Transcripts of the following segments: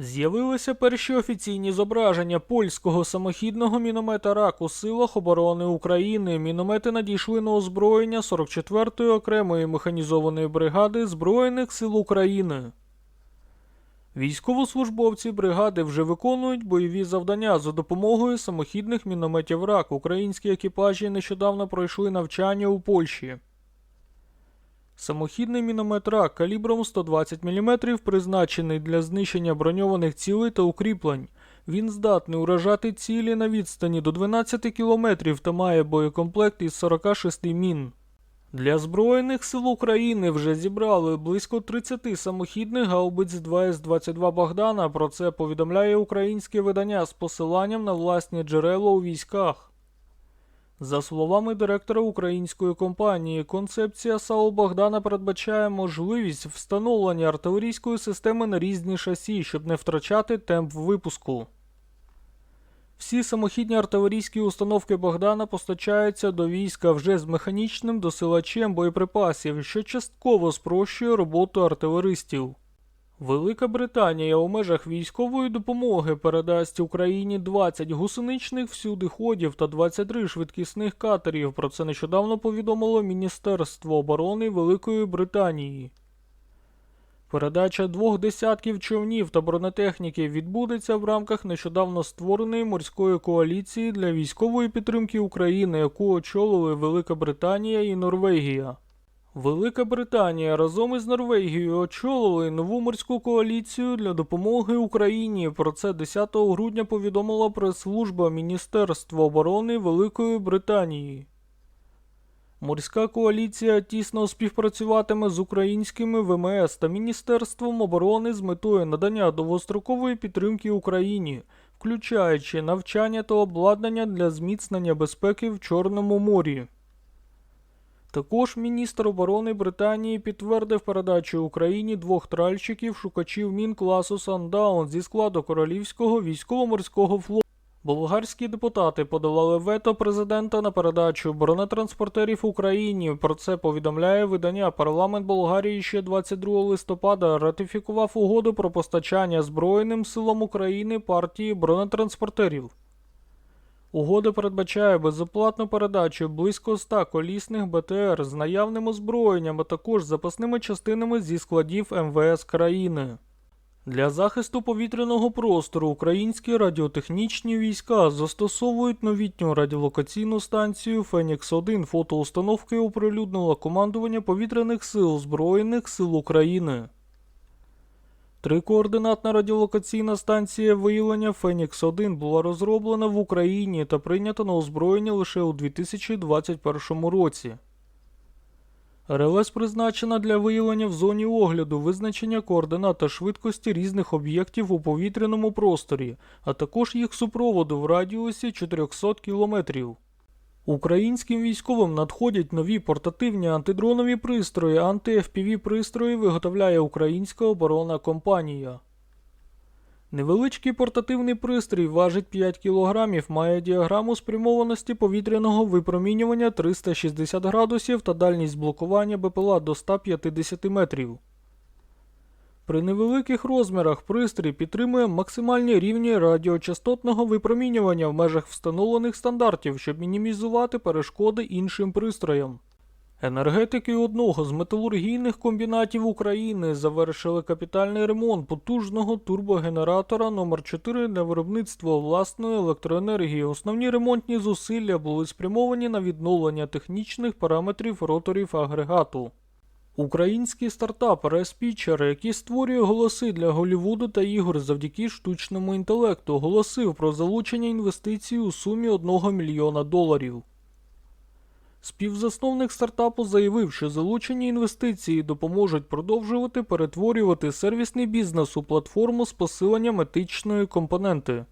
З'явилися перші офіційні зображення польського самохідного міномета РАК у силах оборони України. Міномети надійшли на озброєння 44-ї окремої механізованої бригади Збройних сил України. Військовослужбовці бригади вже виконують бойові завдання за допомогою самохідних мінометів РАК. Українські екіпажі нещодавно пройшли навчання у Польщі. Самохідний міномет РАК калібром 120 мм призначений для знищення броньованих цілей та укріплень. Він здатний уражати цілі на відстані до 12 км та має боєкомплект із 46 мін. Для Збройних сил України вже зібрали близько 30 самохідних гаубиць 2С-22 Богдана. Про це повідомляє українське видання з посиланням на власні джерела у військах. За словами директора української компанії, концепція САУ Богдана передбачає можливість встановлення артилерійської системи на різні шасі, щоб не втрачати темп випуску. Всі самохідні артилерійські установки Богдана постачаються до війська вже з механічним досилачем боєприпасів, що частково спрощує роботу артилеристів. Велика Британія у межах військової допомоги передасть Україні 20 гусеничних всюдиходів та 23 швидкісних катерів. Про це нещодавно повідомило Міністерство оборони Великої Британії. Передача двох десятків човнів та бронетехніки відбудеться в рамках нещодавно створеної морської коаліції для військової підтримки України, яку очолили Велика Британія і Норвегія. Велика Британія разом із Норвегією очолили нову морську коаліцію для допомоги Україні. Про це 10 грудня повідомила прес-служба Міністерства оборони Великої Британії. Морська коаліція тісно співпрацюватиме з українськими ВМС та Міністерством оборони з метою надання довгострокової підтримки Україні, включаючи навчання та обладнання для зміцнення безпеки в Чорному морі. Також міністр оборони Британії підтвердив передачу Україні двох тральщиків шукачів мін класу Сандаун зі складу Королівського військово-морського флоту. Болгарські депутати подавали вето президента на передачу бронетранспортерів Україні. Про це повідомляє видання. Парламент Болгарії ще 22 листопада ратифікував угоду про постачання Збройним силам України партії бронетранспортерів. Угода передбачає безоплатну передачу близько 100 колісних БТР з наявним озброєнням, а також запасними частинами зі складів МВС країни. Для захисту повітряного простору українські радіотехнічні війська застосовують новітню радіолокаційну станцію Фенікс 1 фотоустановки оприлюднило командування повітряних сил Збройних сил України. Трикоординатна радіолокаційна станція виявлення Фенікс 1 була розроблена в Україні та прийнята на озброєння лише у 2021 році. РЛС призначена для виявлення в зоні огляду, визначення координат та швидкості різних об'єктів у повітряному просторі, а також їх супроводу в радіусі 400 кілометрів. Українським військовим надходять нові портативні антидронові пристрої, анти-FPV пристрої виготовляє українська оборонна компанія. Невеличкий портативний пристрій важить 5 кг, має діаграму спрямованості повітряного випромінювання 360 градусів та дальність блокування БПЛА до 150 метрів. При невеликих розмірах пристрій підтримує максимальні рівні радіочастотного випромінювання в межах встановлених стандартів, щоб мінімізувати перешкоди іншим пристроям. Енергетики одного з металургійних комбінатів України завершили капітальний ремонт потужного турбогенератора номер 4 для виробництва власної електроенергії. Основні ремонтні зусилля були спрямовані на відновлення технічних параметрів роторів агрегату. Український стартап Респічер, який створює голоси для Голлівуду та ігор завдяки штучному інтелекту, оголосив про залучення інвестицій у сумі 1 мільйона доларів. Співзасновник стартапу заявив, що залучені інвестиції допоможуть продовжувати перетворювати сервісний бізнес у платформу з посиленням етичної компоненти.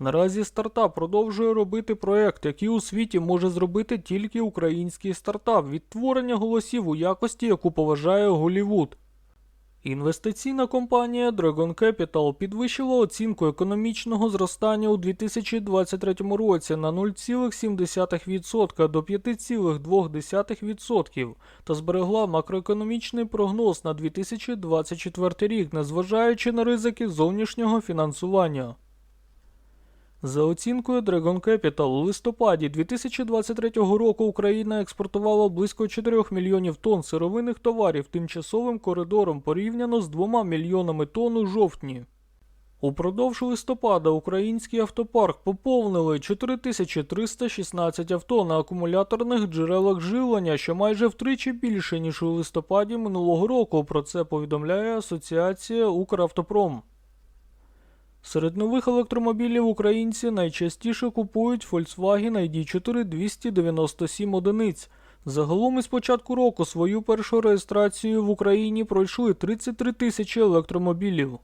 Наразі стартап продовжує робити проект, який у світі може зробити тільки український стартап відтворення голосів у якості, яку поважає Голівуд. Інвестиційна компанія Dragon Capital підвищила оцінку економічного зростання у 2023 році на 0,7% до 5,2% та зберегла макроекономічний прогноз на 2024 рік, незважаючи на ризики зовнішнього фінансування. За оцінкою Dragon Capital, у листопаді 2023 року Україна експортувала близько 4 мільйонів тонн сировинних товарів тимчасовим коридором порівняно з 2 мільйонами тонн у жовтні. Упродовж листопада український автопарк поповнили 4316 авто на акумуляторних джерелах живлення, що майже втричі більше, ніж у листопаді минулого року. Про це повідомляє Асоціація Укравтопром. Серед нових електромобілів українці найчастіше купують Volkswagen ID4 297 одиниць. Загалом із початку року свою першу реєстрацію в Україні пройшли 33 тисячі електромобілів.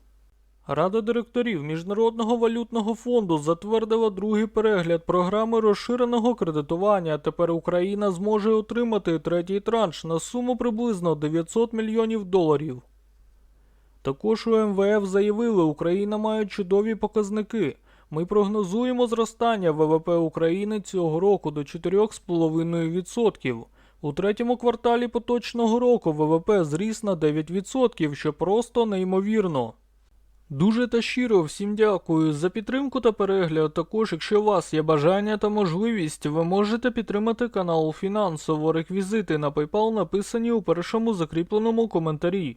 Рада директорів Міжнародного валютного фонду затвердила другий перегляд програми розширеного кредитування. Тепер Україна зможе отримати третій транш на суму приблизно 900 мільйонів доларів. Також у МВФ заявили, Україна має чудові показники. Ми прогнозуємо зростання ВВП України цього року до 4,5%. У третьому кварталі поточного року ВВП зріс на 9%, що просто неймовірно. Дуже та щиро всім дякую за підтримку та перегляд. Також, якщо у вас є бажання та можливість, ви можете підтримати канал фінансово. Реквізити на PayPal написані у першому закріпленому коментарі.